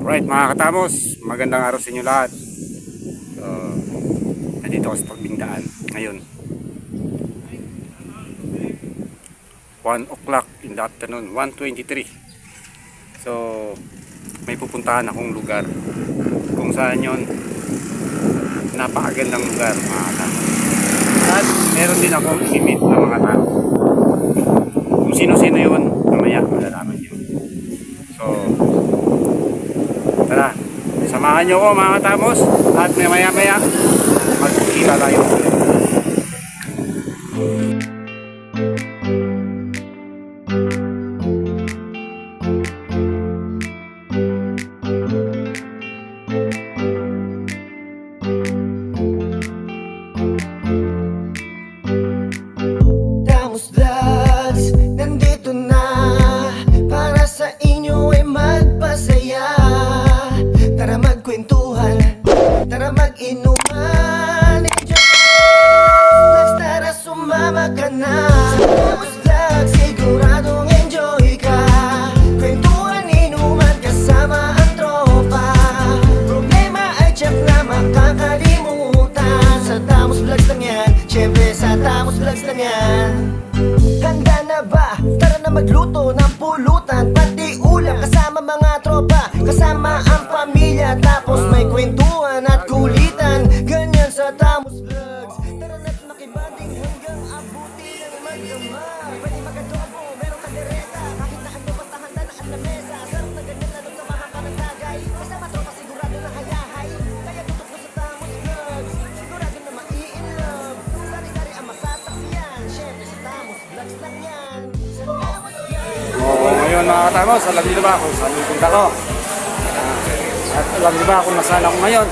Right mga katamos, magandang araw sa inyo lahat. So, nandito ako sa pagbingdaan ngayon. 1 o'clock in the afternoon, 1.23. So, may pupuntahan akong lugar. Kung saan yon napakagandang lugar mga katamos. At meron din akong i-meet ng mga tao. Kung sino-sino yun, mamaya malalaman nyo. So, Tara, samahan nyo ko mga katamos at maya maya magkikita tayo. Damos Enjoy Vlogs, tara sumama ka na. Sa Damos Vlogs, siguradong enjoy ka. Kwentuhan, Problema ay tiyak na makakalimutan. Sa Damos Vlogs lang yan. Siyempre sa Handa na ba? Tara na magluto ng pulutan. Pati mga katamos, alam niyo ba kung saan pupunta ko? Ah, At alam niyo ba kung nasaan ako ngayon?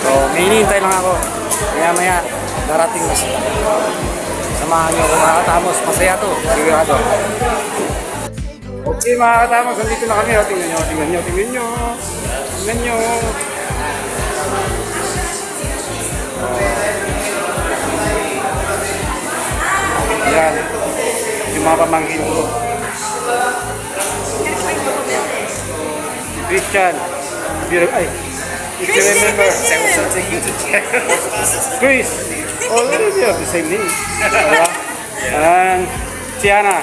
So, may hinihintay lang ako. Maya maya, darating na sila. Samahan niyo ako mga katamos, masaya to, sigurado. Okay mga katamos, nandito na kami. Tingnan nyo, tingnan nyo, tingnan nyo. Tingnan nyo. Yan. Yung mga pamangkin ko. Christian. Ay. If you remember. Chris. Oh, you have the same name. Diba? And si Ana.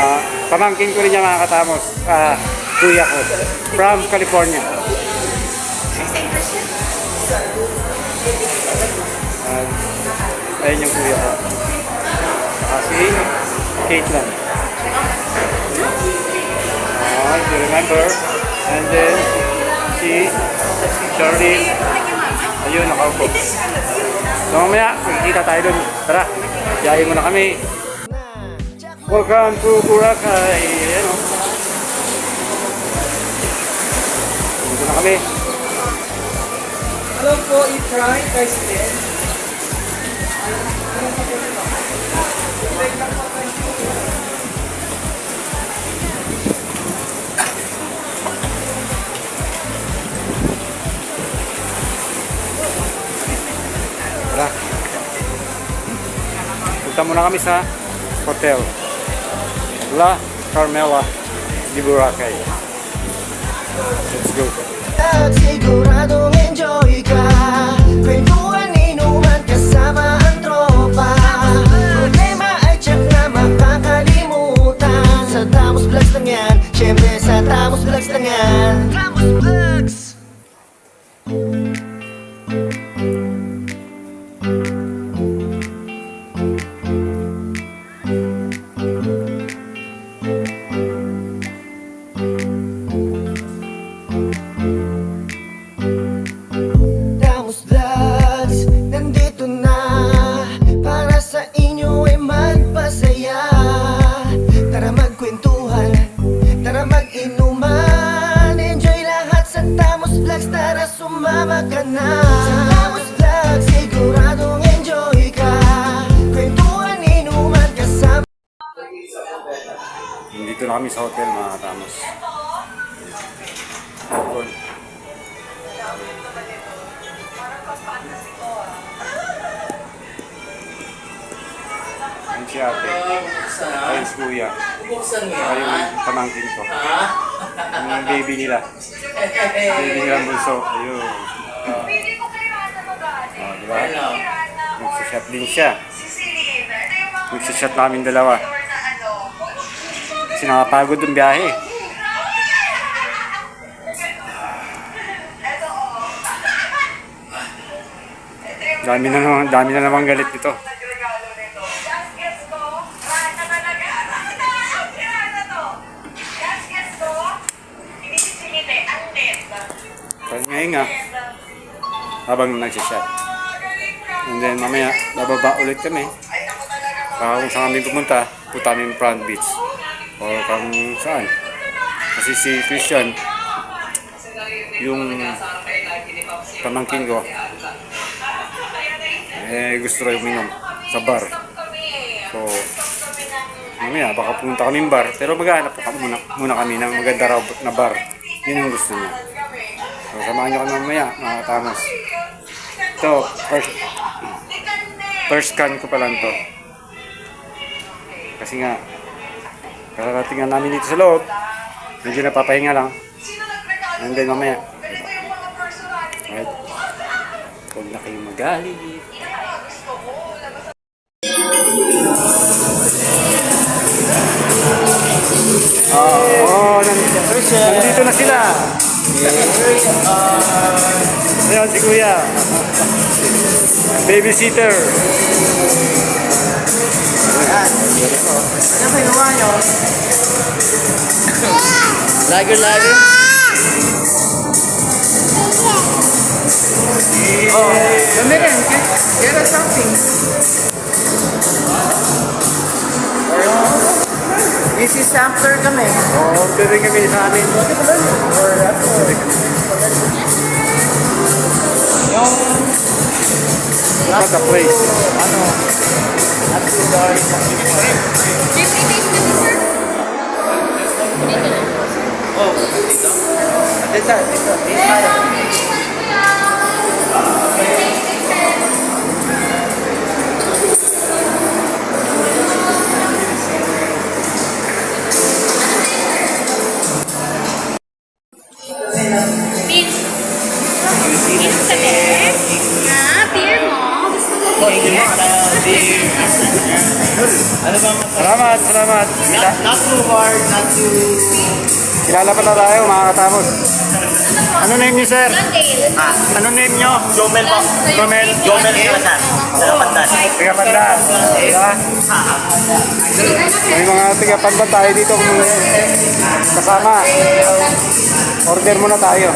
Ah, pamangkin ko rin niya mga katamos. Ah, kuya ko. From California. And, ayun yung kuya ko. Saka si Caitlin. Ah, if you remember. And then, si Charlene. Ayun, nakaupo. So mamaya, magkikita tayo dun. Tara, biyahe mo na kami. Welcome to Boracay. Ayan o. Dito na kami. Hello po, i-try guys din. Tara. Punta muna kami sa hotel. La Carmela di Boracay. Let's go. At siguradong enjoy ka Kwentuhan, inuman kasama ang tropa Problema ay tiyak na makakalimutan Sa Tamos Vlogs lang yan Siyempre sa Tamos Vlogs lang yan Tamos Vlogs Ayun si ate. Ayun si kuya. Buksan mo Saka yung pamangkin ko. Ha? Yung baby nila. Baby nila bunso. Ayun. Oh, diba? Ano? Nagsashot din siya. Nagsashot namin dalawa. Kasi nakapagod yung biyahe. Dami na naman, dami na naman galit. Kaya ngayon nga, habang nagsashot. And then mamaya, bababa ulit kami. Kaya kung saan kami pumunta, punta kami front beach. O kung saan. Kasi si Christian, yung pamangkin ko, eh gusto rin uminom sa bar. So, mamaya baka pumunta kami bar. Pero maghanap pa muna, muna kami ng maganda raw na bar. Yun yung gusto niya. So, samahan niyo kami mamaya, mga tamos. Ito, first, first scan ko pa lang to. Kasi nga, kararating nga namin dito sa loob. Medyo napapahinga lang. And then mamaya, right? Huwag na kayong magalit. Oo, oh, nandito na sila. Ayan si Kuya. Babysitter. Ano kinuha nyo? Lager, lager? Oh, rin. Get, get us something. Easy sampler kami. Oo, oh, pwede kami sa amin. Yung What a place. ano, at the door. Oh, dito? Dito, dito. Dito Salamat, Not, not too hard, not too... kilala pala tayo, mga katamos. Ano name niyo, sir? Dale. Ano name niyo? Jomel po. Romel. Jomel Salazar. Sa Pandan. Tiga Pandan. Diba? May mga tiga Pandan tayo dito kung kasama. Order muna tayo.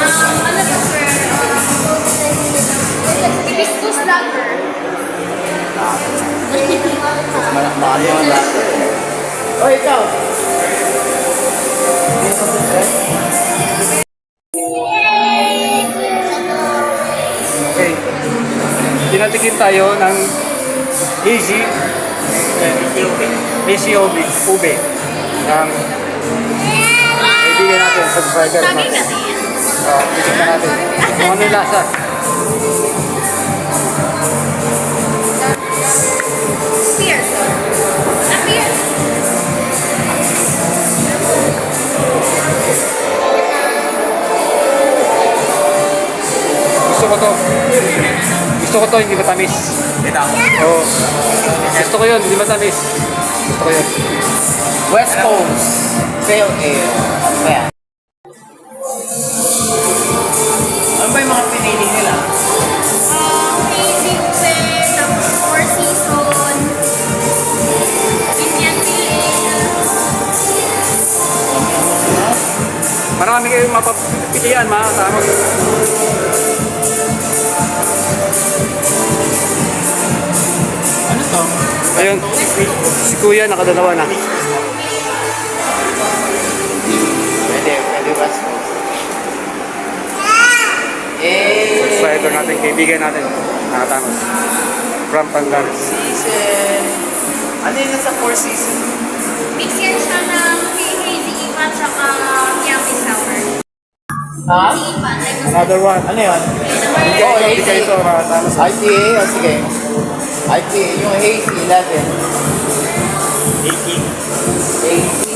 Um, ano ba, sir? Hibiscus lager. Mahal yung latte. Oh, ikaw. Okay. Pinatikin tayo ng easy easy ube, ube ng kaibigan natin, subscriber Lagi natin. Oh, titignan natin. Kung ano yung lasa. Gusto ko to. Gusto ko to, hindi matamis. Ito. Oo. Gusto ko yun, hindi matamis. Gusto ko yun. West Coast. Pale Ale. Ano Marami kayong mapapilian, mga kasama. Ano to? Ayun, si Kuya nakadalawa na. Pwede, pwede Coast. Eh, Subscriber natin, kaibigan natin. Nakatamos. From Pandan. season. Ano yun sa four season? Mix yan siya ng hazy ipa tsaka yummy sour. Ha? Another one. Ano yun? number Oh, Hindi kayo ito, mga tamos. IPA? O sige. IPA, yung hazy, 11. 18. Hazy.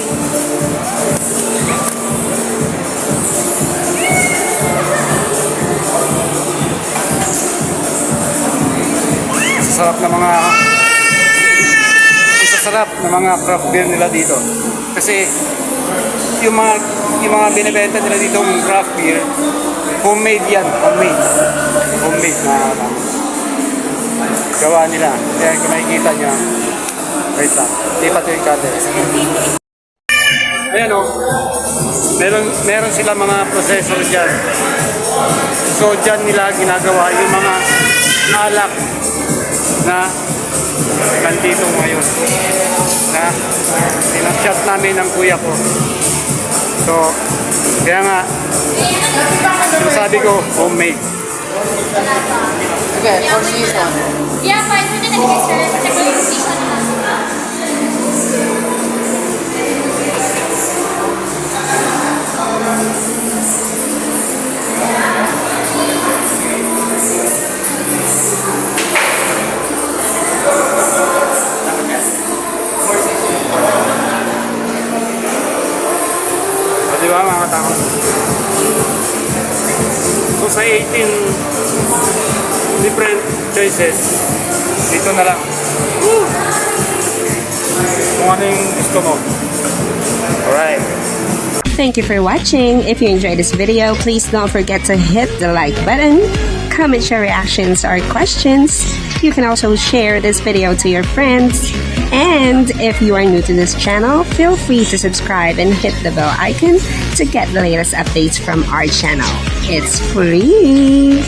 Sasarap na mga sasarap na mga craft beer nila dito. Kasi yung mga yung mga binebenta nila dito ng craft beer, homemade yan, homemade. Homemade na ano, gawa nila. Kaya kung makikita nyo, wait lang, di pa ito yung cutter. Ayan o, meron, meron sila mga processor dyan. So dyan nila ginagawa yung mga alak na nandito ngayon na pinag-shot namin ng kuya ko. So, kaya nga, sabi ko, homemade. Okay, four season. Yeah, fine. Pwede na nilagay, 18 different choices, dito na lang. Woo! Kung ano yung gusto mo. Alright. Thank you for watching. If you enjoyed this video, please don't forget to hit the like button, comment your reactions or questions. You can also share this video to your friends. And if you are new to this channel, feel free to subscribe and hit the bell icon to get the latest updates from our channel. It's free.